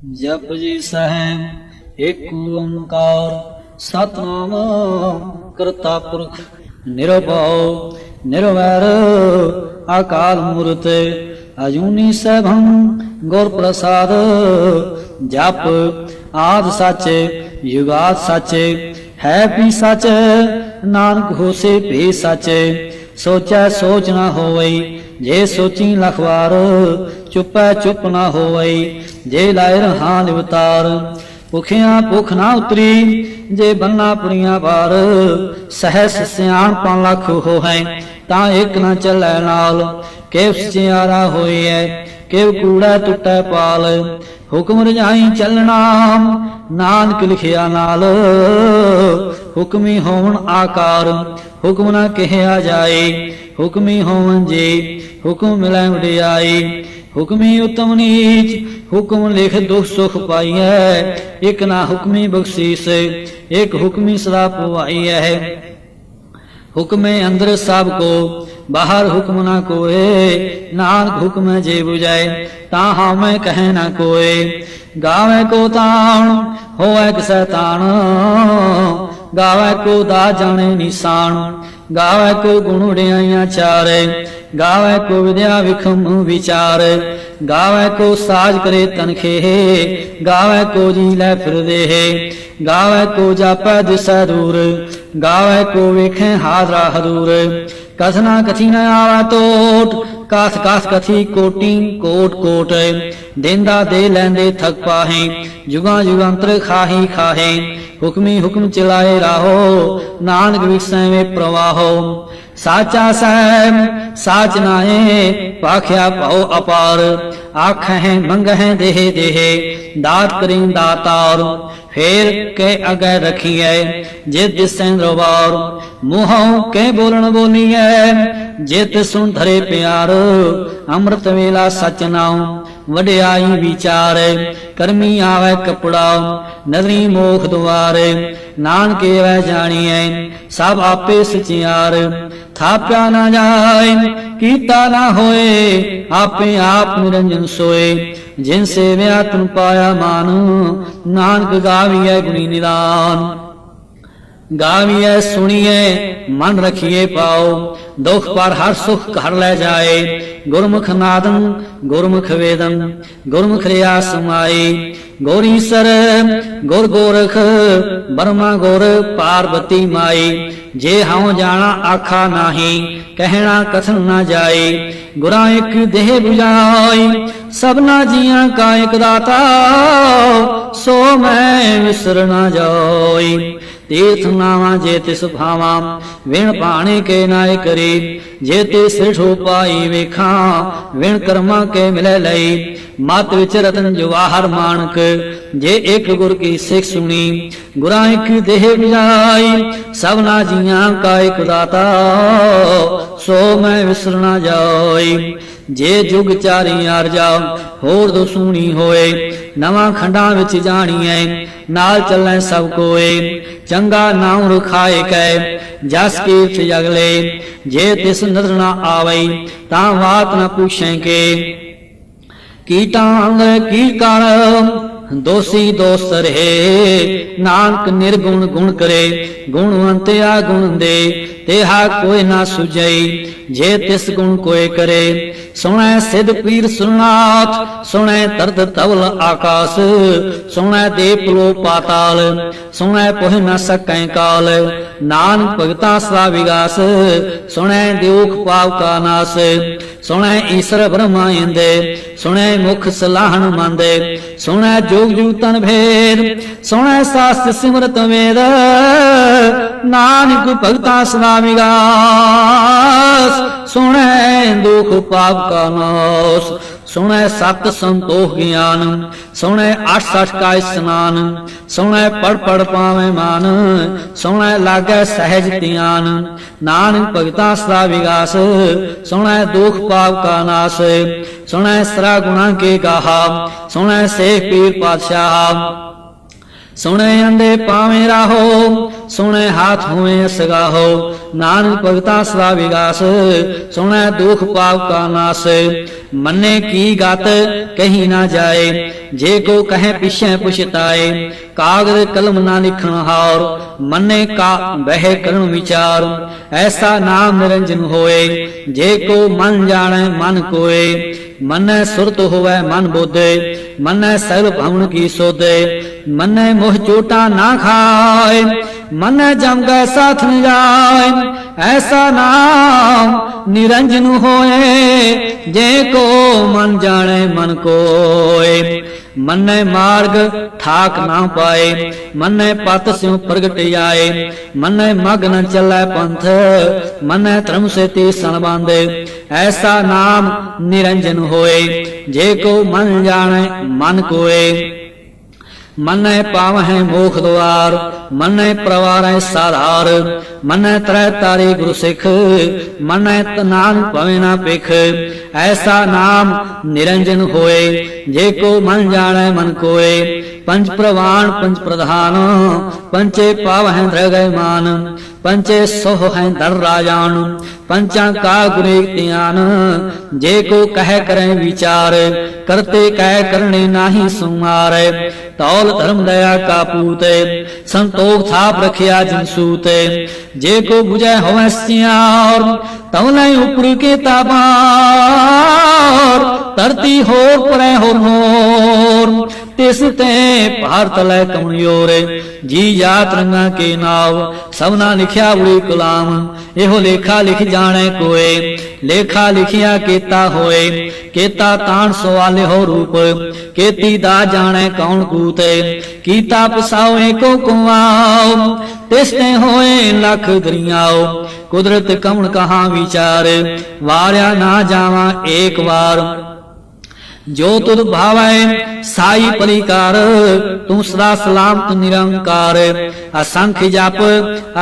ਜਪ ਜੀ ਸਹਿਬ ਏਕ ਓੰਕਾਰ, ਸਤਨਾਮ ਕਰਤਾ ਪੁਰਖ, ਨਿਰਭਉ, ਨਿਰਵੈਰ, ਅਕਾਲ ਮੂਰਤ, ਅਜੂਨੀ ਸਭੰ ਗੁਰ ਪ੍ਰਸਾਦ, ਜਪ ਆਦ ਸੱਚ, ਯੁਗਾਦ ਸੱਚ, ਹੈ ਵੀ ਸੱਚ, ਨਾਨਕ ਹੋਸੇ ਭੀ ਸੱਚ ਸੋਚੈ ਸੋਚ ਨਾ ਹੋਵਈ, ਜੇ ਸੋਚੀ ਲਖਵਾਰ, ਚੁੱਪੈ ਚੁੱਪ ਨਾ ਹੋਵਈ, ਜੇ ਲਾਇ ਰਹਾ ਨਿਵਤਾਰ ਭੁਖਿਆ ਭੁਖ ਨਾ ਉਤਰੀ, ਜੇ ਬੰਨਾ ਪੁਰੀਆਂ ਬਾਰ ਸਹਿਸ ਸਿਆਣ ਪੰ ਲਖ ਹੋਹੈ, ਤਾਂ ਇੱਕ ਨਾ ਚੱਲੈ ਨਾਲ ਕਿਵ ਸਿਆਰਾ ਹੋਈਐ ਕਿਵ ਕੂੜਾ ਟੁੱਟੈ ਪਾਲ। ਹੁਕਮ ਰਜਾਈ ਚੱਲਣਾ, ਨਾਨਕ ਲਿਖਿਆ ਨਾਲ। ਹੁਕਮੀ ਹੋਵਣ ਆਕਾਰ, ਹੁਕਮ ਨਾ ਕਿਹਾ ਜਾਏ। ਹੁਕਮੀ ਹੋਵਨ ਜੀ, ਹੁਕਮ ਮਿਲੈ ਵਡਿਆਈ ਹੁਕਮੀ ਉਤਮ ਨੀਚ, ਹੁਕਮ ਲਿਖ ਦੁਖ ਸੁਖ ਪਾਈਐ। ਇਕ ਨਾ ਹੁਕਮੀ ਬਖਸ਼ੀਸ, ਇਕ ਹੁਕਮੀ ਸਦਾ ਪਵਾਈਐ। ਹੁਕਮੇ ਅੰਦਰ ਸਭ ਕੋ ਬਾਹਰ ਹੁਕਮ ਨਾ ਕੋਏ, ਨਾਨਕ ਹੁਕਮ ਜੇ 부ਜਾਏ ਤਾਂ ਹਉਮੈ ਕਹੈ ਨਾ ਕੋਏ। ਗਾਵੇ ਕੋ ਤਾਣ, ਹੋਵੇ ਕਿਸੈ ਤਾਣ ਗਾਵੇ ਕੋ ਦਾ ਜਾਣੇ ਨਿਸ਼ਾਨ। ਗਾਵੇ ਕੋ ਗੁਣ ਉਡਿਆਈਆਂ ਚਾਰੇ। ਗਾਵੇ ਕੋ ਵਿਦਿਆ ਵਿਖਮ ਵਿਚਾਰ। ਗਾਵੇ ਕੋ ਸਾਜ ਕਰੇ ਤਨਖੇ। ਗਾਵੇ ਕੋ ਜੀ ਲੈ ਫਿਰਦੇ ਗਾਵੇ ਕੋ ਜਾਪੈ ਦਿਸੈ ਦੂਰ। ਗਾਵੇ ਕੋ ਵੇਖੈ ਹਾਜ਼ਰਾ ਹਦੂਰ। ਕਥਨਾ ਕਥੀ ਨ ਆਵੈ ਟੋਟ ਕਾਸ ਕਾਸ ਕਥੀ ਕੋਟੀ ਕੋਟ ਕੋਟ ਦੇਂਦਾ ਦੇ ਲੈਂਦੇ ਥਕ ਪਾਹੇ, ਜੁਗਾਂ ਜੁਗੰਤਰ ਖਾਹੀ ਖਾਹੇ। ਹੁਕਮੀ ਹੁਕਮ ਚਲਾਏ ਰਾਹੋ, ਨਾਨਕ ਵਿਸੈ ਵੇ ਪ੍ਰਵਾਹੋ। ਸਾਚਾ ਸਹਿਬ, ਸਾਚ ਨਾਏ ਪਾਖਿਆ ਭਉ ਅਪਾਰ। ਆਖਹਿ, ਮੰਗਹਿ, ਦੇਹ ਦੇਹ, ਦਾਤ ਕਰਿੰ ਦਾਤਾਰ। ਫੇਰ ਕੇ ਅਗੈ ਰਖੀਐ ਜੇ ਦਿਸੈ ਦਰਬਾਰ। ਮੂੰਹੋਂ ਕੇ ਬੋਲਣ ਬੋਲੀਐ ਜੇ ਤੇ ਧਰੇ ਪਿਆਰ। ਅੰਮ੍ਰਿਤ ਵੇਲਾ ਸਚ ਨਾਉ, ਵਡਿਆਈ ਵਿਚਾਰ। ਕਰਮੀ ਆਵੇ ਕਪੜਾ, ਨਦਰੀ ਮੋਖ ਦੁਆਰੇ। ਨਾਨਕੇ ਵੈ ਜਾਣੀਐ, ਸਭ ਆਪੇ ਸਚਿਆਰ। ਥਾਪਿਆ ਨਾ ਜਾਏ, ਕੀਤਾ ਨਾ ਹੋਏ, ਆਪੇ ਆਪ ਨਿਰੰਜਨ ਸੋਏ। ਜਿਨ ਸੇਵਿਆ ਤਨ ਪਾਇਆ ਮਾਨ, ਨਾਨਕ ਗਾਵੀਐ ਗੁਣੀ ਨਿਦਾਨ। ਗਾਵੀਐ, ਸੁਣੀਐ, ਮਨ ਰਖੀਏ ਪਾਓ। ਦੁਖ ਪਰ ਹਰ ਸੁਖ ਘਰ ਲੈ ਜਾਏ। ਗੁਰਮੁਖ ਨਾਦੰ, ਗੁਰਮੁਖ ਵੇਦੰ, ਗੁਰਮੁਖ ਰਿਆ ਸਮਾਈ ਗੋਰੀ ਸਰ, ਗੁਰ ਗੋਰਖ, ਬਰਮਾ ਗੁਰ ਪਾਰਬਤੀ ਮਾਈ ਜੇ ਹਉ ਜਾਣਾ ਆਖਾ ਨਾਹੀ, ਕਹਿਣਾ ਕਥਨ ਨਾ ਜਾਏ। ਗੁਰਾਂ ਇੱਕ ਦੇਹ 부ਜਾਈ ਸਭਨਾ ਜੀਆਂ ਕਾ ਇੱਕ ਦਾਤਾ। ਸੋ ਮੈਂ ਵਿਸਰ ਨਾ ਜਾਈ ਤੀਰਥ ਨਾਵਾਂ ਜੇ ਤਿਸ ਭਾਵਾਂ ਵਿਣ ਪਾਣੇ ਕੇ ਨਾਇ ਕਰੀ। ਜੇ ਤੇ ਸਿਰਠੋ ਪਾਈ ਵੇਖਾਂ, ਵਿਣ ਕਰਮਾ ਕੇ ਮਿਲੇ ਲਈ। ਮਤ ਵਿੱਚ ਰਤਨ ਜਵਾਹਰ ਮਾਨਕ, ਜੇ ਇੱਕ ਗੁਰ ਕੀ ਸਿੱਖ ਸੁਣੀ, ਗੁਰਾਂ ਇੱਕ ਦੇਹ ਬੁਝਾਈ। ਸਭਨਾ ਜੀਆਂ ਕਾ ਇੱਕ ਦਾਤਾ, ਸੋ ਮੈਂ ਵਿਸਰਨਾ ਜਾਈ ਜੇ ਜੁਗ ਚਾਰੀ ਅਰਜਾ ਹੋਰ ਦੋ ਸੁਣੀ ਹੋਏ। ਨਵਾਂ ਖੰਡਾਂ ਵਿੱਚ ਜਾਣੀਐ, ਨਾਲ ਚੱਲੈ ਸਭ ਕੋਏ। ਚੰਗਾ ਨਾਮ ਰਖਾਏ ਕੈ, ਜਸ ਕੀਰਤ ਜਗਲੇ। ਜੇ ਤਿਸ ਨਦਰ ਨਾ ਆਵਈ ਤਾਂ ਬਾਤ ਨਾ ਪੁੱਛੈ ਕੇ। ਕੀਟਾਂ ਕੀ ਦੋਸੀ ਦੋਸਤ ਰਹੇ। ਨਾਨਕ ਨਿਰਗੁਣ ਗੁਣ ਕਰੇ। ਗੁਣਵੰਤਿਆ ਗੁਣ ਦੇ। ਤੇਹਾ ਕੋਈ ਨਾ ਸੁਝਈ। ਜੇ ਤਿਸ ਗੁਣ ਕੋਏ ਕਰੇ। ਸੁਣੈ ਸਿਧ ਪੀਰ ਸੁਨਾਥ ਸੁਣੈ ਤਰਦ ਤਵਲ ਆਕਾਸ। ਸੁਣੈ ਦੇਪ ਲੋ ਪਾਤਾਲ। ਸੁਣੈ ਪੁਹ ਨ ਸਕੈ ਕਾਲ। ਨਾਨਕ ਭਗਤਾ ਸਦਾ ਵਿਗਾਸ। ਸੁਣੈ ਦੁਖ ਪਾਪ ਕਾ ਨਾਸ। ਸੁਣੈ ਈਸ਼ਰ ਬ੍ਰਹਮਾ ਇੰਦੇ। ਸੁਣੈ ਮੁਖ ਸਲਾਹਣ ਮੰਦੇ। ਸੁਣੈ ਜੋ ਜੋਗ ਜੂ ਤਨ ਭੇਦ, ਸੁਣੈ ਸਾਸਤ ਸਿਮਰਤ ਵੇਦ, ਨਾਨਕ ਭਗਤਾ ਸਦਾ ਸੁਣੈ ਦੁਖ ਪਾਪ ਕਾ ਨਾਸ। ਸੁਣੈ ਸਤ ਸੰਤੋਖ ਗਿਆਨ, ਸੁਣੈ ਅਠ ਸਠ ਕਾ ਇਸਨਾਨ, ਸੁਣੈ ਪੜ ਪੜ ਪਾਵੇਂ ਮਾਨ, ਸੁਣੈ ਲਾਗੈ ਸਹਿਜ ਧਿਆਨ। ਨਾਨਕ ਭਗਤਾ ਸਦਾ ਵਿਗਾਸ, ਸੁਣੈ ਦੁਖ ਪਾਪ ਕਾ ਨਾਸ, ਸੁਣੈ ਸਰਾ ਗੁਣਾ ਕੇ ਗਾਹਾ, ਸੁਣੈ ਸੇ ਪੀਰ ਪਾਤਸ਼ਾਹ। ਸੁਣੈ ਅੰਡੇ ਪਾਵੇਂ ਰਾਹੋ ਸੁਣੇ ਹਾਥ ਹੋਏ ਅਸਗਾਹੋ, ਨਾਨਕ ਭਗਤਾ ਸਦਾ ਵਿਗਾਸ ਸੁਣੇ ਦੁਖ ਪਾਪ ਕਾ ਨਾਸ। ਮੰਨੇ ਕੀ ਗਤ, ਕਹੀ ਨਾ ਜਾਏ, ਜੇ ਕੋ ਕਹੇ ਪਿਛੇ ਪੁਛਤਾਏ ਕਾਗਜ਼ ਕਲਮ ਨਾ ਲਿਖਣ ਹਾਰ, ਮੰਨੇ ਕਾ ਬਹਿ ਕਰਨ ਵਿਚਾਰ। ਐਸਾ ਨਾਮ ਨਿਰੰਜਨ ਹੋਏ, ਜੇ ਕੋ ਮਨ ਜਾਣੈ ਮਨ ਕੋਏ। ਮਨੈ ਸੁਰਤ ਹੋਵੈ ਮਨ ਬੋਧੇ, ਮਨੈ ਸਗਲ ਭਵਨ ਕੀ ਸੋਧੇ। ਮਨੈ ਮੋਹ ਚੋਟਾ ਨਾ ਖਾਏ ਮਨੈ ਜਮ ਗੈ ਸਾਥ ਨ ਜਾਏ, ਐਸਾ ਨਾਮ ਨਿਰੰਜਨ ਹੋਏ, ਜੇ ਕੋ ਮਨ ਜਾਣੈ ਮਨ ਕੋਏ। ਮੰਨੈ ਮਾਰਗ ਠਾਕ ਨਾ ਪਾਏ, ਮੰਨੈ ਪਤ ਸਿਉ ਪ੍ਰਗਟ ਆਏ ਮੰਨੈ ਮਗ ਨ ਚੱਲੈ ਪੰਥ, ਮੰਨੈ ਧਰਮ ਸੇ ਤੀ ਸਣ ਬਾਂਦੇ। ਐਸਾ ਨਾਮ ਨਿਰੰਜਨ ਹੋਏ, ਜੇ ਕੋ ਮਨ ਜਾਣੈ ਮਨ ਕੋਏ ਮਨੈ ਪਾਵਹਿ ਮੋਖ ਦੁਆਰ, ਮਨੈ ਪ੍ਰਵਾਰੈ ਸਾਧਾਰ, ਮਨੈ ਤਰੈ ਤਾਰੇ ਗੁਰੂ ਸਿੱਖ, ਮਨੈ ਤਨਾਨ ਭਵੇ ਨਾ ਪਿਖ ਐਸਾ ਨਾਮ ਨਿਰੰਜਨ ਹੋਏ, ਜੇ ਕੋ ਮਨ ਜਾਣੈ ਮਨ ਕੋਏ, ਪੰਜ ਪ੍ਰਵਾਨ ਪੰਜ ਪ੍ਰਧਾਨ, ਪੰਚੇ ਪਾਵਹਿ ਦਰਗੈ ਮਾਨ ਪੰਚੇ ਸੋਹ ਹੈ ਦਰ ਰਾਜਾਨ ਪੰਚਾਂ ਕਾ ਗੁਰੇ ਧਿਆਨ। ਜੇ ਕੋ ਕਹਿ ਕਰੈ ਵਿਚਾਰ, ਕਰਤੇ ਕਹਿ ਕਰਨੇ ਨਾਹੀ ਸੁਮਾਰੈ ਤੌਲ ਧਰਮ ਦਇਆ ਕਾ ਪੂਤੇ, ਸੰਤੋਖ ਥਾਪ ਰਖਿਆ ਜਿਨ ਸੂਤੇ। ਜੇ ਕੋ 부ਜੈ ਹੋਵੈ ਸਿਆਰ, ਤਉ ਲੈ ਉਪਰ ਕੇ ਤਾਬਾਰ ਧਰਤੀ ਹੋਰ ਪਰੈ ਹੋਰ ਹੋਰ ਤਿਸ ਤੇ ਭਾਰਤ ਲੈ ਕਮਿਓਰੇ ਜੀ ਜਾਤ ਰੰਗਾ ਕੇ ਨਾਵ ਸਭਨਾ ਲਿਖਿਆ ਉੜੀ ਗੁਲਾਮ ਇਹੋ ਲੇਖਾ ਲਿਖ ਜਾਣੈ ਕੋਏ, ਲੇਖਾ ਲਿਖਿਆ ਕੀਤਾ ਹੋਏ। ਕੀਤਾ ਤਾਣ ਸਵਾਲੇ ਹੋ ਰੂਪ, ਕੀਤੀ ਦਾ ਜਾਣੈ ਕੌਣ ਕੂਤੇ। ਕੀਤਾ ਪਸਾਓ ਏਕੋ ਕੁਆਓ ਤਿਸ ਤੇ ਹੋਏ ਲੱਖ ਦਰਿਆਓ। ਕੁਦਰਤ ਕਮਣ ਕਹਾ ਵਿਚਾਰ, ਵਾਰਿਆ ਨਾ ਜਾਵਾਂ ਏਕ ਵਾਰ। ਜੋ ਤੁਧ ਭਾਵੈ, ਸਾਈ ਪਰਿਕਾਰ, ਤੂੰ ਸਦਾ ਸਲਾਮਤ, ਨਿਰੰਕਾਰ। ਅਸੰਖ ਜਪ,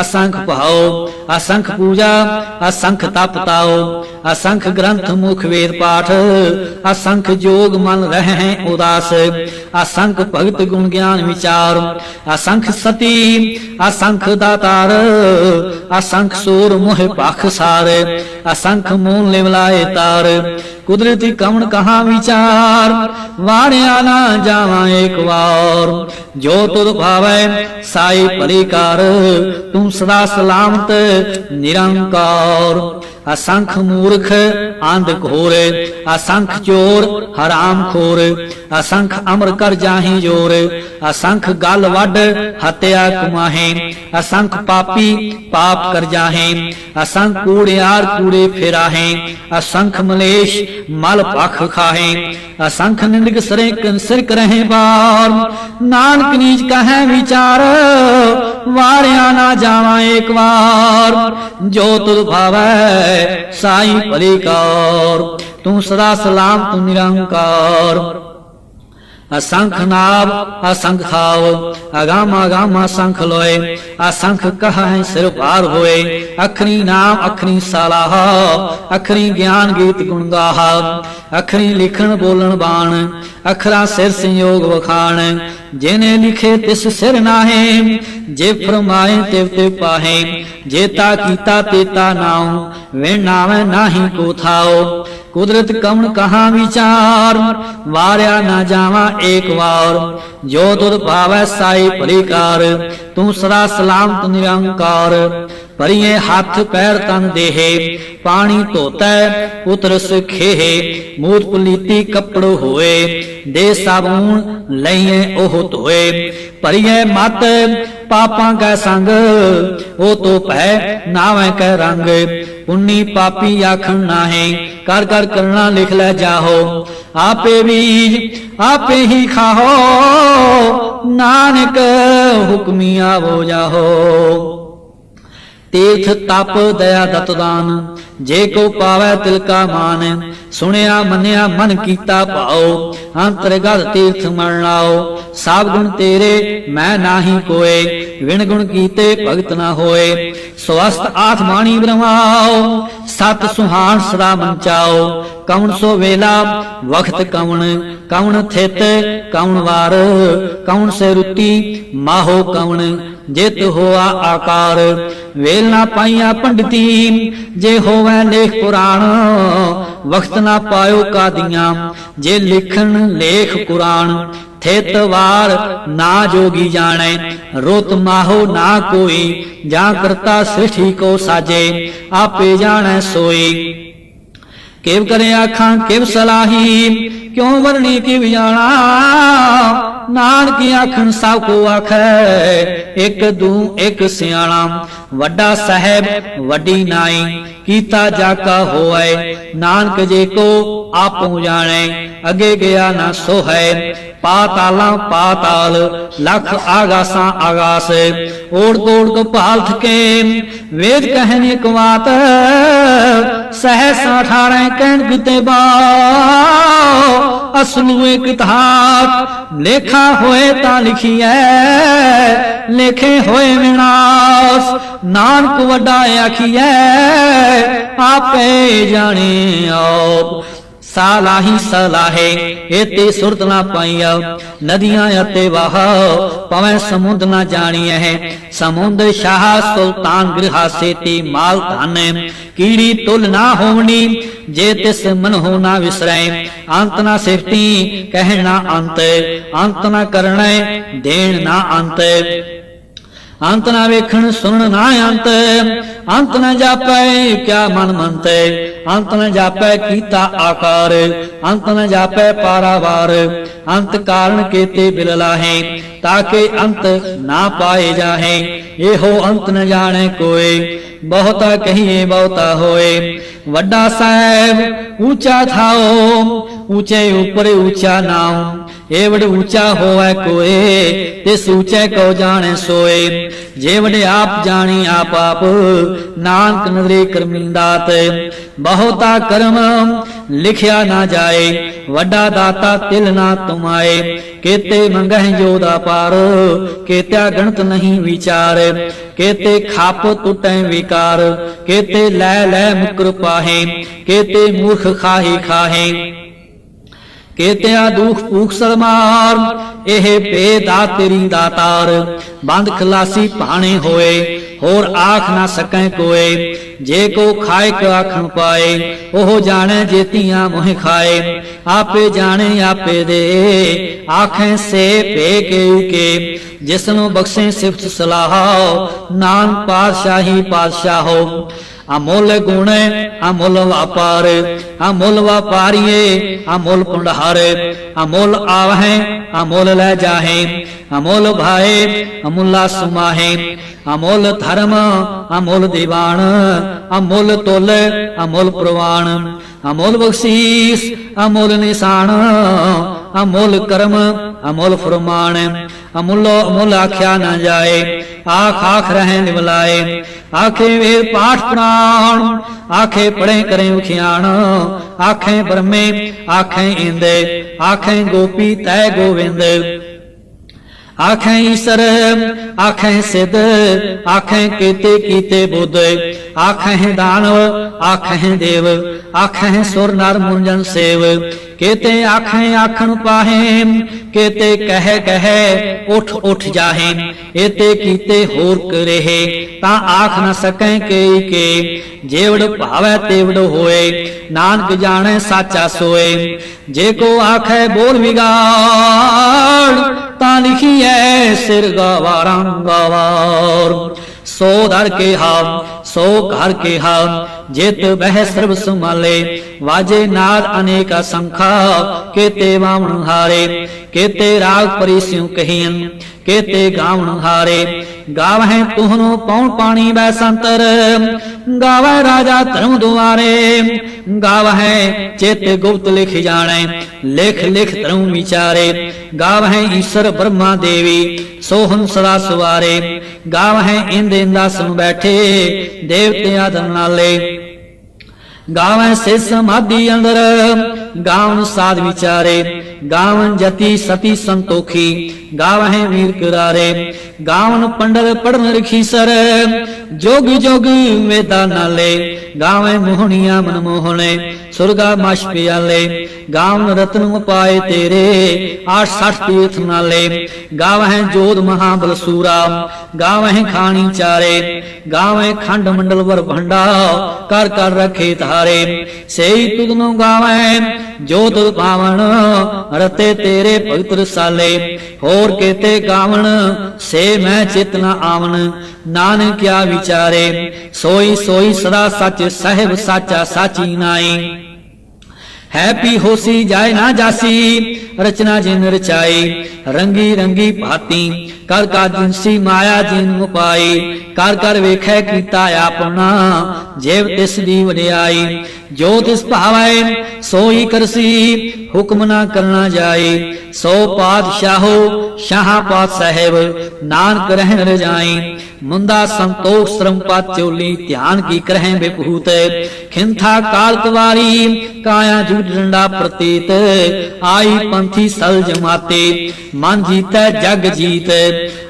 ਅਸੰਖ ਭਾਉ, ਅਸੰਖ ਪੂਜਾ, ਅਸੰਖ ਤਪ ਤਾਉ। ਅਸੰਖ ਗ੍ਰੰਥ ਮੁਖ ਵੇਦ ਪਾਠ, ਅਸੰਖ ਜੋਗ ਮਨ ਰਹਿ ਉਦਾਸ। ਅਸੰਖ ਭਗਤ ਗੁਣ ਗਿਆਨ ਵਿਚਾਰ, ਅਸੰਖ ਸਤੀ, ਅਸੰਖ ਦਾਤਾਰ। ਅਸੰਖ ਸੂਰ ਮੋਹ ਪਖ ਸਾਰ, ਅਸੰਖ ਮੂਲ ਲਿਵਲਾਏ ਤਾਰ। ਕੁਦਰਤੀ ਕਵਣ ਕਹਾ ਵਿਚਾਰ? ਵਾਰਿਆ ਨਾ ਜਾਵਾਂ ਏਕ ਵਾਰ। ਜੋ ਤੁਧ ਭਾਵੈ, ਸਾਈ ਭਲੀ ਕਰ। ਤੂੰ ਸਦਾ ਸਲਾਮਤ, ਨਿਰੰਕਾਰ। ਅਸੰਖ ਮੂਰਖ ਆਂਧ ਘੋਰ ਅਸੰਖ ਚੋਰ ਹਰਾਮ ਖੋਰ, ਅਸੰਖ ਅਮਰ ਕਰ ਜਾਹੀ ਜੋਰ, ਅਸੰਖ ਗਲ ਵੱਡ ਹਤਿਆ ਕਮਾਹੇ, ਅਸੰਖ ਪਾਪੀ ਪਾਪ ਕਰ ਜਾਹੇ, ਅਸੰਖ ਕੂੜਿਆਰ ਕੂੜੇ ਫਿਰਾਹੇ, ਅਸੰਖ ਮਲੇਸ਼ ਮਲ ਪਖ ਖਾਹੇ, ਅਸੰਖ ਨਿੰਦਕ ਸਰੇ ਸਿਰ ਕਰਹਿ ਬਾਰ, ਨਾਨਕ ਨੀਚ ਕਹੈ ਵਿਚਾਰ, ਵਾਰਿਆ ਨਾ ਜਾਵਾਂ ਏਕ ਵਾਰ, ਜੋ ਤੁਧ ਭਾਵੈ ਸਾਈ ਭਲੀ ਕਾਰ ਤੂੰ ਸਦਾ ਸਲਾਮ ਤੂੰ ਨਿਰੰਕਾਰ। ਅਸੰਖ ਨਾਭ ਅਸੰਖ ਖਾਵ ਅਗਾਮ ਅਗਾਮ ਅਸੰਖ ਲੋਏ, ਅਸੰਖ ਕਹੈ ਸਿਰ ਭਾਰ ਹੋਏ, ਅਖਰੀ ਨਾਮ, ਅਖਰੀ ਸਾਲਾਹ, ਅਖਰੀ ਗਿਆਨ ਗੀਤ ਗੁਣ ਗਾਹ, ਅਖਰੀ ਲਿਖਣ ਬੋਲਣ ਬਾਣ, ਅਖਰਾ ਸਿਰ ਸੰਯੋਗ ਵਖਾਣ, ਜਿਨੇ ਲਿਖੇ ਤਿਸ ਸਿਰ ਨਾਹੇ, ਜੇ ਫਰਮਾਏ ਤਿਵ ਤੇ ਪਾਹੇ ਜੇਤਾ ਕੀਤਾ ਤੇਤਾ ਨਾਉ, ਵੇ ਨਾਵੇਂ ਨਾਹੀ ਕੋ ਥਾਓ ਕੁਦਰਤ ਕਵਣ ਕਹਾ ਵਿਚਾਰ? ਵਾਰਿਆ ਨਾ ਜਾਵਾਂ ਏਕ ਵਾਰ। ਜੋ ਤੁਧ ਭਾਵੈ ਸਾਈ ਭਲੀਕਾਰ, ਤੂੰ ਸਦਾ ਸਲਾਮਤ ਨਿਰੰਕਾਰ। ਪਰਿਏ ਹੱਥ ਪੈਰ ਤਨ ਦੇਹੇ, ਪਾਣੀ ਧੋਤੈ ਉਤਰ ਸੁਖੇ ਮੂਤ ਪੁਲੀਤੀ ਕੱਪੜ ਹੋਏ, ਦੇ ਸਾਬੂਨ ਲਈਏ ਉਹ ਧੋਏ। ਪਰਿਏ ਮਤ ਪਾਪਾਂ ਕੈ ਸੰਗ, ਉਹ ਤੋ ਭੈ ਨਾਵੇਂ ਕੈ ਰੰਗ। ਪੁੰਨੀ ਪਾਪੀ ਆਖਣ ਨਾਹੀ, ਕਰ ਕਰ ਕਰਨਾ ਲਿਖ ਲੈ ਜਾਹੋ। ਆਪੇ ਬੀਜ, ਆਪੇ ਹੀ ਖਾਹੋ। ਨਾਨਕ ਹੁਕਮੀ ਆਵੋ ਜਾਹੋ। ਤੀਰਥ ਤਪ ਦਇਆ ਦਤ ਦਾਨ। ਜੇ ਕੋ ਪਾਵੈ ਤਿਲ ਕਾ ਮਾਨ, ਸੁਣਿਆ ਮੰਨਿਆ ਮਨ ਕੀਤਾ ਭਾਉ। ਅੰਤਰਗਤ ਤੀਰਥ ਮਨ ਲਾਓ, ਸਭ ਗੁਣ ਤੇਰੇ, ਮੈਂ ਨਾਹੀ ਕੋਏ। ਵਿਣ ਗੁਣ ਕੀਤੇ ਭਗਤ ਨਾ ਹੋਏ। ਸਵਸਤ ਆਤਮਾਣੀ ਬ੍ਰਹਮਾਓ ਸਤ ਸੁਹਾਨ ਸਦਾ ਮਨ ਚਾਓ। ਕੌਣ ਸੋ ਵੇਲਾ, ਵਖਤ ਕਵਣ ਕੌਣ ਥਿਤ ਕੌਣ ਵਾਰ ਕੌਣ ਸੇ ਰੁਤੀ, ਮਾਹੋ ਕਵਣ, ਜਿਤ ਹੋਆ ਆਕਾਰ। ਵੇਲ ਨਾ ਪਾਈਆ ਪੰਡਤੀ, ਜੇ ਹੋਵੇ ਲੇਖ ਪੁਰਾਣ, ਵਖਤ ਨਾ ਪਾਇਓ ਕਾਦੀਆਂ, ਜੇ ਲਿਖਣ ਲੇਖ ਕੁਰਾਨ, ਥਿਤ ਵਾਰ ਨਾ ਜੋਗੀ ਜਾਣੈ, ਰੁਤ ਮਾਹੋ ਨਾ ਕੋਈ, ਜਾਂ ਕਰਤਾ ਸ੍ਰਿਸ਼ਟੀ ਕੋ ਸਾਜੇ, ਆਪੇ ਜਾਣੈ ਸੋਈ। ਕਿਵ ਕਰੇ ਆਖਾਂ ਕਿਵ ਸਲਾਹੀ? ਕਿਉ ਵਰਣੀ ਕਿਵ ਜਾਣਾ? ਨਾਨਕ ਆਖਣ ਸਭ ਕੋ ਆਖੈ, ਇੱਕ ਦੂ ਇੱਕ ਸਿਆਣਾ, ਵੱਡਾ ਸਾਹਿਬ ਵੱਡੀ ਨਾਈ, ਕੀਤਾ ਜਾਕਾ ਹੋਏ ਨਾਨਕ ਜੇ ਕੋ ਆਪੂ ਜਾਣੈ, ਅਗੇ ਗਿਆ ਨਾ ਸੋ ਹੈ ਪਾਤਾਲਾਂ ਪਾਤਾਲ, ਲਖ ਆਗਾਸਾਂ ਆਗਾਸ, ਓੜ ਤੋੜ ਕੋ ਭਾਲ ਥਕੇ ਵੇਦ ਕਹਿਨ ਇਕ ਬਾਤ 18 ਕਹਿਣ ਕਿਤੇ ਬਾ ਅਸਲੂ ਇਕ ਕਿਤਾਬ, ਲੇਖਾ ਹੋਏ ਤਾਂ ਲਿਖੀਐ, ਲੇਖੇ ਹੋਏ ਵਿਨਾਸ਼, ਨਾਨਕ ਵੱਡਾ ਆਖੀਐ, ਆਪੇ ਜਾਣੇ ਆਪ। ਸਾਲਾਹੀ ਸਲਾਹੇ ਇਤੇ ਸੁਰਤ ਨਾ ਪਾਈਆ ਨਦੀਆਂ ਅਤੇ ਵਾਹ ਪਵੇਂ ਸਮੁੰਦ ਨਾ ਜਾਣੀਐ। ਸਮੁੰਦ ਸ਼ਾਹ ਸੁਲਤਾਨ ਗ੍ਰਹਾਸੇ ਤੇ ਮਾਲ ਧਨ, ਕੀੜੀ ਤੁਲ ਨਾ ਹੋਵਣੀ, ਜੇ ਤਿਸ ਮਨ ਹੋ ਨਾ ਵਿਸਰੈ। ਅੰਤ ਨਾ ਸਿਫਤੀ, ਕਹਿਣਾ ਅੰਤ ਅੰਤ ਨਾ ਕਰਣਾ ਦੇਣ ਨਾ ਅੰਤ। ਅੰਤ ਨਾ ਵੇਖਣ ਸੁਣਨ ਨਾ ਅੰਤ। ਅੰਤ ਨਾ ਜਾਪੈ ਕਿਆ ਮਨ ਮੰਤੈ। ਅੰਤ ਨਾ ਜਾਪੈ ਕੀਤਾ ਆਕਾਰ। ਅੰਤ ਨਾ ਜਾਪੈ ਪਾਰਾਵਾਰ। ਅੰਤ ਕਾਰਨ ਕੇਤੇ ਬਿਲ ਲਾਹੇ ਤਾਕੇ ਅੰਤ ਨਾ ਪਾਏ ਜਾਹੇ। ਇਹੋ ਅੰਤ ਨ ਜਾਣੈ ਕੋਏ, ਬਹੁਤਾ ਕਹੀਏ ਬਹੁਤਾ ਹੋਏ। ਵੱਡਾ ਸਾਹਿਬ ਉੱਚਾ ਥਾਓ ਉੱਚੇ ਉਪਰ ਉੱਚਾ ਨਾਉ। ਏਵੜ ਉੱਚਾ ਹੋਵੇ ਕੋਏ, ਤੇ ਸੂਚੈ ਕੋ ਜਾਣੈ ਸੋਏ। ਜੇਵੜ ਆਪ ਜਾਣੀ ਆਪ ਆਪ, ਨਾਨਕ ਨਦਰੇ ਕਰਮੀ ਬਹੁਤਾ ਕਰਮ ਲਿਖਿਆ ਨਾ ਜਾਏ, ਵੱਡਾ ਦਾਤਾ ਤਿਲ ਨਾ ਤੁਮਾਏ। ਕੇਤੇ ਮੰਗਹਿ ਜੋਦਾ ਪਾਰ, ਕੇਤਿਆ ਗਣਤ ਨਹੀਂ ਵਿਚਾਰ। ਕੇਤੇ ਖਾਪ ਟੁਟੈ ਵਿਕਾਰ, ਕੇਤੇ ਲੈ ਲੈ ਮੁਕਰ ਪਾਹੇ, ਕੇਤੇ ਮੂਰਖ ਖਾਹੀ ਖਾਹੇ। ਕੇਤਿਆ ਦੁਖ ਭੂਖ ਸਲਮਾਰ ਇਹ ਬੇਦਾ ਤੇਰੀ ਦਾਤਾਰ। ਬੰਦ ਖਲਾਸੀ ਭਾਣੇ ਹੋਏ, ਹੋਰ ਆਖ ਨਾ ਸਕੈ ਕੋਏ। ਜੇ ਕੋ ਖਾਏ ਕ ਆਖਣ ਪਾਏ, ਉਹ ਜਾਣੈ ਜੇਤੀਆਂ ਮੋਹ ਖਾਏ। ਆਪੇ ਜਾਣੇ, ਆਪੇ ਦੇ, ਆਖੈ ਸੇ ਪੇ ਕੇ ਕੇ ਜਿਸਨੂੰ ਬਖਸ਼ੇ ਸਿਫਤ ਸਲਾਹ ਨਾਨ ਪਾਤਸ਼ਾਹੀ ਪਾਤਸ਼ਾਹੋ। ਅਮੁੱਲ ਗੁਣ ਅਮੁੱਲ ਵਪਾਰ ਅਮੁੱਲ ਵਪਾਰੀਏ ਅਮੁੱਲ ਪੁੰਡਹਾਰ ਅਮੁੱਲ ਆਵਹਿ ਅਮੁੱਲ ਲੈ ਜਾਹੇ ਅਮੁੱਲ ਭਾਏ ਅਮੁੱਲਾ ਸੁਮਾਹੇ ਅਮੁੱਲ ਧਰਮ ਅਮੁੱਲ ਦੀਵਾਨ ਅਮੁੱਲ ਤੁਲ ਅਮੁੱਲ ਪ੍ਰਵਾਨ ਅਮੁੱਲ ਬਖਸ਼ੀਸ ਅਮੁੱਲ ਨਿਸ਼ਾਨ ਅਮੁੱਲ ਕਰਮ ਅਮੁੱਲ ਫਰਮਾਨ ਅਮੁੱਲੋ ਅਮੁੱਲ ਆਖਿਆ ਨਾ ਜਾਏ, ਆਖ ਆਖ ਰਹੇ ਨਿਵਲਾਏ ਆਖੇ ਵੇਦ ਪਾਠ ਪ੍ਰਾਣ, ਆਖੇ ਪੜੇ ਕਰੇ ਉਖਿਆਣ। ਆਖੇ ਬ੍ਰਹਮੇ, ਆਖੇ ਇੰਦੇ, ਆਖੇ ਗੋਪੀ ਤੈ ਗੋਵਿੰਦ। ਆਖੈ ਈਸਰ, ਆਖੈ ਸਿਧ, ਆਖੈ ਕੀਤੇ ਕੀਤੇ ਬੁੱਧ, ਆਖੈ ਦਾਨਵ, ਆਖੈ ਦੇਵ, ਆਖੈ ਸੁਰ ਨਰ ਮੁੰਜਨ ਸੇਵ। ਕੇਤੇ ਆਖੈ ਆਖਣ ਪਾਹੇ, ਕੇਤੇ ਕਹਿ ਕਹਿ ਉਠ ਉਠ ਜਾਹੇ ਏਤੇ ਕੀਤੇ ਹੋਰ ਕਰੇਹੇ ਤਾਂ ਆਖ ਨ ਸਕੈ ਕੇ ਕੇ। ਜੇਵੜ ਭਾਵੈ ਤੇਵੜ ਹੋਏ, ਨਾਨਕ ਜਾਣੈ ਸਾਚਾ ਸੋਏ। ਜੇ ਕੋ ਆਖੈ ਬੋਲ ਵਿਗਾੜ, ਤਾਂ ਲਿਖੀਐ ਸਿਰ ਗਵਾਰਾਂ ਗਵਾਰ ਸੋ ਦਰ ਕੇ ਹਾਮ ਸੋ ਘਰ ਕੇ ਹਾਮ ਜਿਤ ਬਹਿ ਸਰਬ ਸੁਮਾਲੇ ਵਾਜੇ ਨਾਦ ਅਨੇਕ ਸੰਖਾ ਕੇਤੇ ਵਾਵਣ ਹਾਰੇ, ਕੇਤੇ ਰਾਗ ਪਰਿਸਿਉ ਕਹੀਨ ਕੇਤੇ ਗਾਵਣ ਹਾਰੇ। ਗਾਵਹਿ ਤੁਹਨੋ ਪੌਣ ਪਾਣੀ ਬੈ ਸੰਤਰ, ਗਾਵਹਿ ਰਾਜਾ ਧਰਮ ਦੁਆਰੇ। ਗਾਵਹਿ ਚਿਤ ਗੁਪਤ ਲਿਖ ਜਾਣੈ, ਲਿਖ ਲਿਖ ਧਰਮ ਵਿਚਾਰੇ। ਗਾਵਹਿ ਈਸ਼ਰ ਬ੍ਰਹਮਾ ਦੇਵੀ ਸੋਹਨ ਸਦਾ ਸੁਵਾਰੇ। ਗਾਵਹਿ ਇੰਦ ਇੰਦਾਸਨ ਬੈਠੇ, ਦੇਵਤਿਆਂ ਦਨ ਨਾਲੇ। ਗਾਵੇਂ ਸੇ ਸਮਾਧੀ ਅੰਦਰ। ਗਾਵਨ ਸਾਧ ਵਿਚਾਰੇ, ਗਾਵਨ ਜਤੀ ਸਤੀ ਸੰਤੋਖੀ, ਗਾਵਹਿ ਵੀਰ ਕਰਾਰੇ, ਗਾਵਨ ਪੰਡਲ ਪੜਨ ਰਖੀਸਰ ਜੋਗ ਜੋਗ ਵੇਦਾ ਨਾਲੇ ਗਾਵੈ ਮੋਹਣੀਆਂ ਮਨ ਮੋਹਣੇ, ਸੁਰਗਾ ਮਸ਼ ਪਿਆਲੇ, ਗਾਵਨ ਰਤਨ ਉਪਾਏ ਤੇਰੇ, ਆਠ ਸਠ ਤੀਰਥ ਨਾਲੇ, ਗਾਵਹਿ ਜੋਧ ਮਹਾਬਲ ਸੂਰਾ, ਗਾਵਹਿ ਖਾਣੀ ਚਾਰੇ, ਗਾਵਹਿ ਖੰਡ ਮੰਡਲ ਵਰ ਭੰਡਾ ਕਰ ਕਰ ਰਖੇ ਧਾਰੇ, ਸੇਈ ਤੁਧ ਨੂੰ ਗਾਵੈ ਜੋ ਤੁਧ ਪਾਵਨ ਰਤੇ ਤੇਰੇ ਭਗਤ ਰਸਾਲੇ ਹੋਰ ਕੇਤੇ ਗਾਵਣ, ਸੇ ਮੈਂ ਚਿਤ ਨ ਆਵਣ। ਨਾਨਕ ਕਿਆ ਵਿਚਾਰੇ, ਸੋਈ ਸੋਈ ਸਦਾ ਸੱਚ, ਸਹਿਬ ਸਾਚਾ ਸਾਚੀ ਨਾਈ ਹੈਪੀ ਹੋਸੀ ਜਾਏ ਨਾ ਜਾਸੀ, ਰਚਨਾ ਜਿਨ ਰਚਾਈ, ਰੰਗੀ ਰੰਗੀ ਭਾਤੀ ਕਰ ਕਾ ਜਿਨਸੀ ਮਾਇਆ ਜਿਨ ਉਪਾਈ ਕਰ ਕਰ ਵੇਖੈ ਕੀਤਾ ਆਪਣਾ, ਜੇਵ ਤਿਸ ਦੀ ਵਡਿਆਈ, ਜੋ ਤਿਸ ਭਾਵੈ, ਸੋਈ ਕਰਸੀ, ਹੁਕਮ ਨਾ ਕਰਨਾ ਜਾਏ ਸੋ ਪਾਤਸ਼ਾਹੋ ਸ਼ਾਹ ਪਾਤ ਸਾਹਿਬ, ਨਾਨਕ ਰਹਿਣ ਰਜਾਈ ਮੁੰਦਾ ਸੰਤੋਖ ਸ਼ਰਮ ਪਾਤ ਚੋਲੀ, ਧਿਆਨ ਕੀ ਕਰਹਿ ਬਿਪੂਤ, ਖਿੰਥਾ ਕਾਲ ਕਵਾਰੀ ਕਾਇਆ ਜੁਗ ਡੰਡਾ ਪ੍ਰਤੀਤ, ਆਈ ਪੰਥੀ ਸਲ ਜਮਾਤੇ ਮਨ ਜੀਤੈ, ਜਗ ਜੀਤ।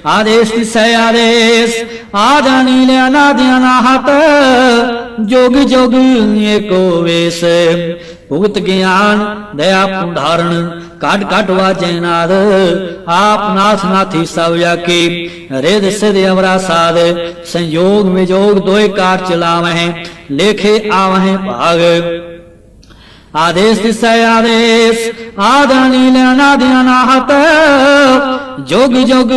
ਆਦੇਸ਼ ਤਿਸੈ ਆਦੇਸ਼, ਆ ਜਾਣੀ ਲਿਆ ਨਾਦਿਆਂ ਜੋਗ ਜੋਗ ਏਕੋ ਵੇਸ। ਭੁਗਤ ਗਿਆਨ, ਦਇਆ ਪੁੰਧਾਰਨ ਕਾਟ ਕਾਟ ਵਾਜੈ ਨਾਦ। ਆਪ ਨਾਥ ਨਾਥੀ ਸਭ ਜਾਕੀ ਰਿਦ ਸਿਧ ਅਵਰਾ ਸਾਧ। ਸੰਯੋਗ ਵਿਜੋਗ ਦੋਇ ਕਾਰ ਚਲਾਵਹਿ, ਲੇਖੇ ਆਵਹਿ ਭਾਗ। ਆਦੇਸ਼ ਤਿਸੈ ਆਦੇਸ਼ ਆਦਾਨੀ ਲੈਨਾਦਿ ਅਨਾਹਤ ਜੋਗ ਜੋਗ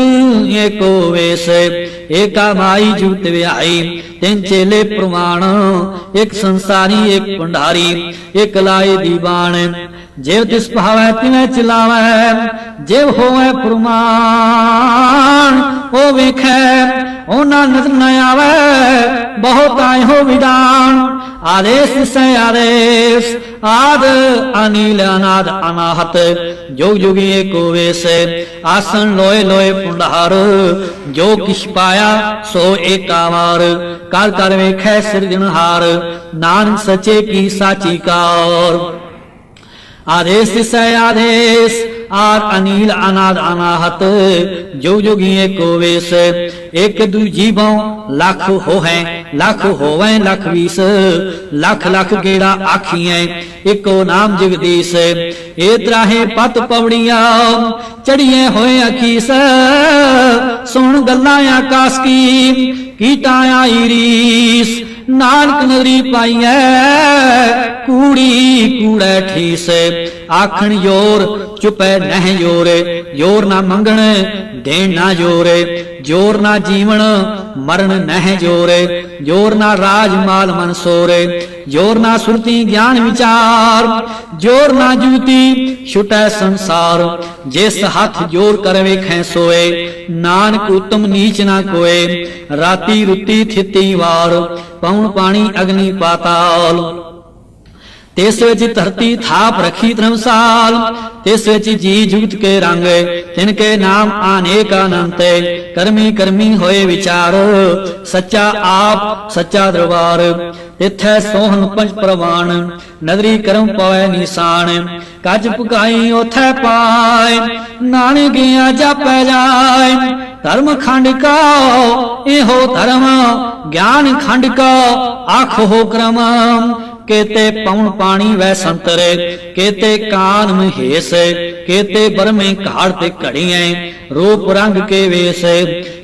ਏਕੋ ਵੇਸ ਏਕਾ ਮਾਈ ਜੁਤ ਵਿਆਈ ਤਿੰਨ ਚੇਲੇ ਪ੍ਰਮਾਣ ਇੱਕ ਸੰਸਾਰੀ ਇੱਕ ਭੰਡਾਰੀ ਇੱਕ ਲਾਏ ਦੀਵਾਨ ਜਿਵ ਤਿਸ ਭਾਵੈ ਤਿਵੇਂ ਚਲਾਵੈ ਜਿਵ ਹੋਵੈ ਪ੍ਰਮਾਣ ਉਹਨਾਂ ਨਜ਼ਰ ਨ ਆਵੈ। ਬਹੁਤ ਆਏ ਹੋ ਵਿਦਾਨ ਆਦੇਸ਼ ਸੈ ਆਦੇਸ਼। ਆਦ ਅਨੀਲ ਅਨਾਦ ਅਨਾਹਤ। ਜੋਗ ਜੋਗੀ ਏਕੋ ਵੇਸ ਆਸਨ ਲੋਏ ਲੋਏ ਪੁੰਡਾਰ ਜੋ ਕਿਛ ਪਾਇਆ ਸੋ ਏਕਾਵਾਰ ਕਰ ਕਰ ਵੇਖੈ ਸਿਰਜਣਹਾਰ ਨਾਨਕ ਸੱਚੇ ਕੀ ਸਾਚੀ ਕਾਰ। ਆਦੇਸ਼ ਸੈ ਆਦੇਸ਼ ਆਰ ਅਨੀਲ ਅਨਾਦ ਅਨਾਹਤ ਜੋ ਜੋਗੀ ਏਕੋ ਵੇਸ ਇੱਕ ਦੂਜੀ ਬਉ ਲੱਖ ਹੋਹੈ ਲੱਖ ਹੋਵੈ ਲੱਖ ਵੀਸ ਲੱਖ ਲੱਖ ਗੇੜਾ ਆਖੀਐ ਇੱਕੋ ਨਾਮ ਜਗਦੀਸ਼ ਏ ਤਰਾਹੇ ਪਤ ਪਵੜੀਆਂ ਚੜੀਏ ਹੋਏ ਅਖੀਸ ਸੁਣ ਗੱਲਾਂ ਆਕਾਸ ਕੀ ਕੀਟਾਂ ਆਈ ਰੀਸ ਨਾਨਕ ਨਦਰੀ ਪਾਈਐ ਕੂੜੀ ਕੂੜੈ ਠੀਸ ਆਖਣ ਯੋਰ ਚੁਪੈ ਨਹਿ ਜੋਰ ਜੋਰ ਨਾ ਮੰਗਣ, ਦੇਣ ਨਾ ਜੋਰ ਜੋਰ ਨਾ ਜੀਵਨ, ਮਰਨ ਨਹਿ ਜੋਰ ਜੋਰ ਨਾ ਰਾਜ ਮਾਲ ਮਨਸੋਰ ਜੋਰ ਨਾ ਸੁਰਤੀ ਗਿਆਨ ਵਿਚਾਰ ਜੋਰ ਨਾ ਜੂਤੀ ਛੁਟੈ ਸੰਸਾਰ, ਜਿਸ ਹੱਥ ਜੋਰ ਕਰ ਵੇਖੈ ਸੋਏ, ਨਾਨਕ ਉਤਮ ਨੀਚ ਨਾ ਕੋਏ, ਰਾਤੀ ਰੁੱਤੀ ਥਿਤੀ ਵਾਰ, ਪਉਣ ਪਾਣੀ ਅਗਨੀ ਪਾਤਾਲ। ਤਿਸ ਵਿੱਚ ਧਰਤੀ ਥਾਪ ਰਖੀ ਧਰਮਸਾਲ ਤਿਸ ਵਿੱਚ ਜੀ ਜੁਗਤ ਕੇ ਰੰਗ, ਤਿਨ ਕੇ ਨਾਮ ਆਨੇਕ ਅਨੰਤ ਕਰਮੀ ਕਰਮੀ ਹੋਏ ਵਿਚਾਰ, ਸੱਚਾ ਆਪ, ਸੱਚਾ ਦਰਬਾਰ ਤਿਥੈ ਸੋਹਣ ਪੰਜ ਪ੍ਰਵਾਨ ਨਦਰੀ ਕਰਮ ਪਵੈ ਨਿਸ਼ਾਨ, ਕੱਜ ਪੁਕਾਈ ਉਥੈ ਪਾਏ, ਨਾਨਕ ਗਿਆ ਜਾਪੈ ਜਾਏ, ਧਰਮ ਖੰਡ ਕਾ ਇਹੋ ਧਰਮ, ਗਿਆਨ ਖੰਡ ਕਾ ਹੋ ਕਰਮ ਕੇਤੇ ਪਉਣ ਪਾਣੀ ਵੈ ਸੰਤਰੇ, ਕੇਤੇ ਕਾਨ ਮਹੇਸ ਕੇਤੇ ਬਰਮੇ ਘਾੜ ਤੇ ਘੜੀਐ, ਰੂਪ ਰੰਗ ਕੇ ਵੇਸ,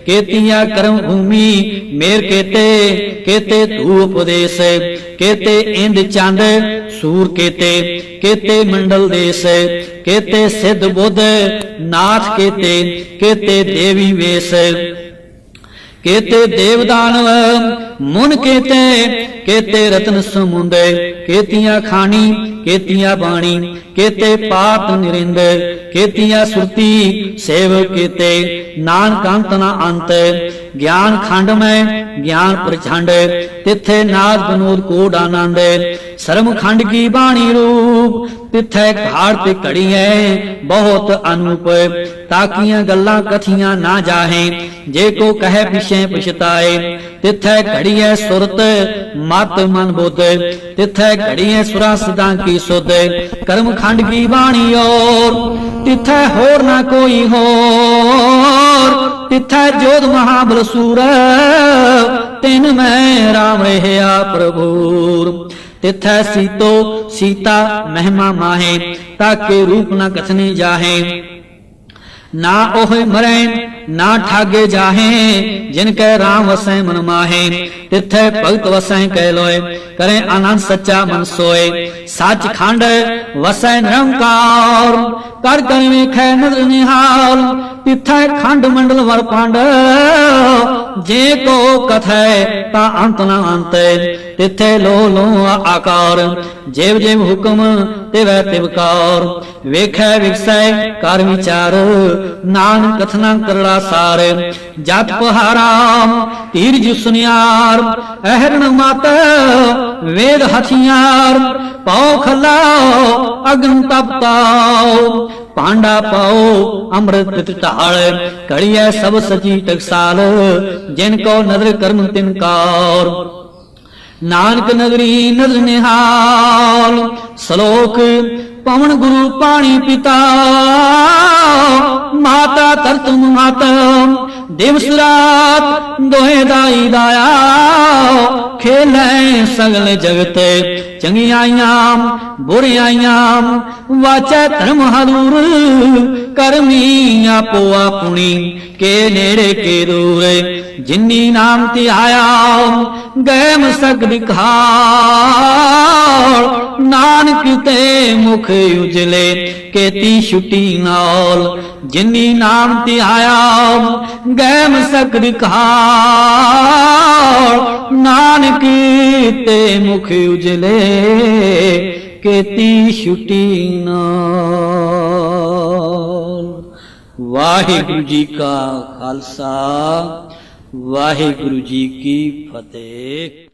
ਕੇਤੀਆਂ ਕਰਮ ਭੂਮੀ ਮੇਰ ਕੇਤੇ ਕੇਤੇ ਧੂਪ ਉਪਦੇਸ ਕੇਤੇ ਇੰਦ ਚੰਦ ਸੂਰ ਕੇਤੇ ਕੇਤੇ ਮੰਡਲ ਦੇਸ, ਕੇਤੇ ਸਿੱਧ ਬੁੱਧ ਨਾਥ ਕੇਤੇ ਕੇਤੇ ਦੇਵੀ ਵੇਸ, ਕੇਤੇ ਦੇਵ ਦਾਨਵ ਮੁਨ ਕੇਤੇ ਕੇਤੇ ਰਤਨ ਸਮੁੰਦੇ, ਕੇਤੀਆਂ ਖਾਣੀ, ਕੇਤੀਆਂ ਬਾਣੀ, ਕੇਤੇ ਪਾਤ ਨਿਰਿੰਦ, ਕੇਤੀਆਂ ਸੁਰਤੀ ਸੇਵ ਕੇਤੇ। ਨਾਨਕ ਨਾ ਅੰਤ, ਗਿਆਨ ਖੰਡ ਮੈਂ, ਗਿਆਨ ਪ੍ਰਚੰਡ, ਤਿੱਥੇ ਨਾਦ ਬਨੋਦ ਕੋਡ ਆਨੰਦ। ਸਰਮ ਖੰਡ ਕੀ ਬਾਣੀ ਰੂਪ, ਤਿੱਥੈ ਘਾੜ ਤੇ ਘੜੀਐ, ਬਹੁਤ ਅਨੂਪ। ਤਾਕੀਆਂ ਗੱਲਾਂ ਕਥੀਆਂ ਨਾ ਜਾਹੇ, ਜੇ ਕੋ ਕਹੇ ਪਿਛੇ ਪਛਤਾਏ, ਤਿੱਥੈ ਘੜੀਐ ਸੁਰਤ, ਮਤ ਮਨ ਬੁੱਧ, ਤਿਥੈ ਘੜੀਐ ਸੁਰਾ ਸਦਾ ਕੀ ਸੁਧ। ਕਰਮ ਖੰਡ ਕੀ ਬਾਣੀ ਔਰ, ਤਿਥੈ ਹੋਰ ਨਾ ਕੋਈ ਹੋਰ। ਤਿਥੈ ਜੋਧ ਮਹਾਬਲ ਸੂਰ, ਤਿਨ ਮੈਂ ਰਾਮ ਰਹਿਆ ਪ੍ਰਭੂਰ ਤਿਥੈ ਸੀਤੋ ਸੀਤਾ ਮਹਿਮਾ ਮਾਹੇ ਤਾਕੇ ਰੂਪ ਨਾ ਕਥਨੇ ਜਾਹੇ। ਨਾ ਉਹ ਮਰੈ ਨਾ ਠਾਗੇ ਜਾਹੇ, ਜਿਨ ਕੈ ਰਾਮ ਵਸੈ ਮਨ ਮਾਹੇ, ਤਿਥੈ ਭਗਤ ਵਸੈ ਕਹਿ ਲੋਏ, ਕਰੇ ਆਨੰਦ ਸੱਚਾ ਮਨ ਸੋਏ। ਸੱਚ ਖੰਡ ਵਸੈ ਨਿਰੰਕਾਰ, ਕਰ ਕਰ ਵੇਖੈ ਨਦਰ ਨਿਹਾਲ, ਤਿਥੈ ਖੰਡ ਮੰਡਲ ਵਰ ਪੰਡ ਜੇ ਕੋ ਕਥੈ ਤਾਂ ਅੰਤ ਨਾ ਅੰਤ, ਤਿਥੈ ਲੋ ਲੋ ਆਕਾਰ। ਜੇਵ ਜੇਵ ਹੁਕਮ ਤਿਵੈ ਤਿਵਕਾਰ ਵੇਖੈ ਵਿਖਸੈ ਕਰ ਵਿਚਾਰ, ਨਾਨਕ ਕਥਨਾ ਕਰੜਾ ਸਾਰ ਜਤ ਪਹਾਰਾਮ ਧੀਰਜ ਸੁਨਿਆਰ, ਅਹਰਣ ਮਤ, ਵੇਦ ਹਥਿਆਰ ਪਉ ਖਲਾ, ਅਗਨ ਤਪਤਾਉ ਪਾਂਡਾ ਪਾਓ, ਅੰਮ੍ਰਿਤ ਢਾਲ ਘੜੀਐ ਸਭ ਸਜੀ ਟਕਸਾਲ, ਜਿਨ ਕੋ ਨਦਰ ਕਰਮ ਤਿਨਕਾਰ ਨਾਨਕ ਨਗਰੀ ਨਦਰ ਨਿਹਾਲ, ਸ਼ਲੋਕ ਪਵਨ ਗੁਰੂ ਪਾਣੀ ਪਿਤਾ। ਮਾਤਾ ਤਰਤ ਮਾਤਾ, ਦਿਵਸ ਰਾਤ ਦੋਹੇ ਦਾਈ ਦਾਇਆ ਖੇਲੇ ਸਗਲ ਜਗਤ ਚੰਗਿਆਈਆਂ ਬੁਰਿਆਈਆਂ ਵਾਚੈ ਧਰਮ ਹਦੂਰ ਕਰਮੀ ਆਪੋ ਆਪਣੀ, ਕੇ ਨੇੜੇ ਕੇ ਦੂਰ, ਜਿਨੀ ਨਾਮ ਧਿਆਇਆ ਗਏ ਸ਼ਗਦ ਦਿਖਾਲ ਨਾਨਕ ਤੇ ਮੁਖ ਉਜਲੇ, ਕੇਤੀ ਛੁੱਟੀ ਨਾਲ। ਜਿਨੀ ਨਾਮ ਧਿਆਇਆ ਗੈਮ ਸ਼ਗਦ ਦਿਖਾਲ ਨਾਨਕ ਤੇ ਮੁਖ ਉਜਲੇ, ਕੇਤੀ ਛੁੱਟੀ ਨਾਲ। ਵਾਹਿਗੁਰੂ ਜੀ ਕਾ ਖਾਲਸਾ। ਵਾਹਿਗੁਰੂ ਜੀ ਕੀ ਫਤਿਹ।